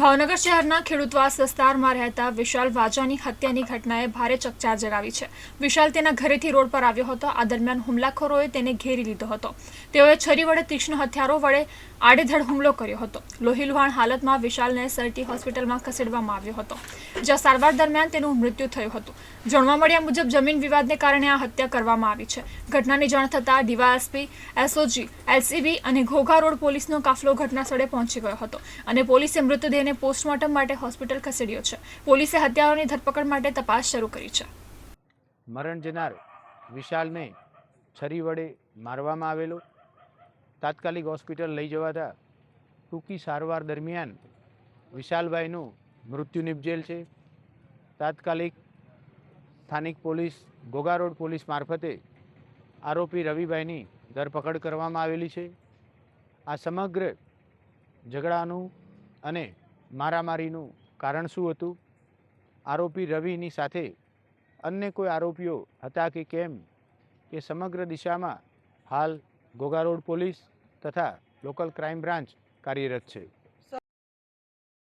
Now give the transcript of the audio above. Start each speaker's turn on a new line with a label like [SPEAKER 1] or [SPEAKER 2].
[SPEAKER 1] ભાવનગર શહેરના ખેડૂતવાસ વિસ્તારમાં રહેતા વિશાલ વાજાની હત્યાની ઘટનાએ ભારે ચકચાર જગાવી છે. વિશાલ તેના ઘરેથી રોડ પર આવ્યો હતો. આ દરમિયાન હુમલાખોરોએ તેને ઘેરી લીધો હતો. તેઓએ છરી વડે તીક્ષ્ણ હથિયારો વડે આડેધડ હુમલો કર્યો હતો. લોહીલુહાણ હાલતમાં વિશાલને સરટી હોસ્પિટલમાં ખસેડવામાં આવ્યો હતો. જ્યાં સારવાર દરમિયાન તેનું મૃત્યુ થયું હતું. જાણવા મળ્યા મુજબ જમીન વિવાદને કારણે આ હત્યા કરવામાં આવી છે. ઘટનાની જાણ થતાં ડીવાયએસપી એસઓજી, એલસીબી અને ઘોઘા રોડ પોલીસનો કાફલો ઘટના સ્થળે પહોંચી ગયો હતો અને પોલીસે મૃતદેહને પોસ્ટમોર્ટમ માટે હોસ્પિટલ ખસેડ્યો છે. પોલીસે હત્યાઓની ધરપકડ માટે તપાસ શરૂ કરી છે.
[SPEAKER 2] મરણ જનાર વિશાલને છરી વડે મારવામાં આવેલો. તાત્કાલિક હોસ્પિટલ લઈ જવાતા ટૂંકી સારવાર દરમિયાન વિશાલભાઈનું મૃત્યુ નિપજેલ છે. તાત્કાલિક સ્થાનિક પોલીસ ઘોઘા રોડ પોલીસ મારફતે આરોપી રવિભાઈની ધરપકડ કરવામાં આવેલી છે. આ સમગ્ર ઝઘડાનું અને મારામારીનું કારણ શું હતું? આરોપી રવિની સાથે અન્ય કોઈ આરોપીઓ હતા કે કેમ? એ સમગ્ર દિશામાં હાલ ઘોઘા રોડ પોલીસ તથા લોકલ ક્રાઇમ બ્રાન્ચ કાર્યરત છે.